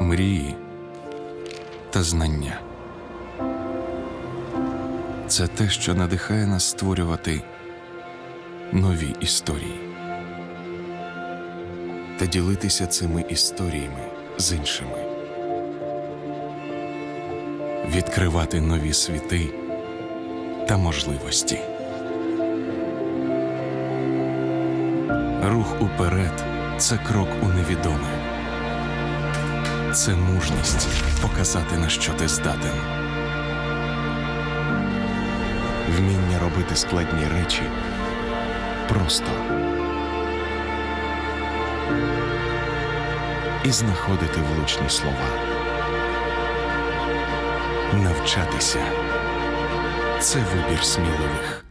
мрії та знання. Це те, що надихає нас створювати нові історії та ділитися цими історіями з іншими, відкривати нові світи та можливості. Рух уперед це крок у невідоме. Це мужність показати, на що ти здатен. Вміння робити складні речі просто і знаходити влучні слова. Навчатися це вибір сміливих.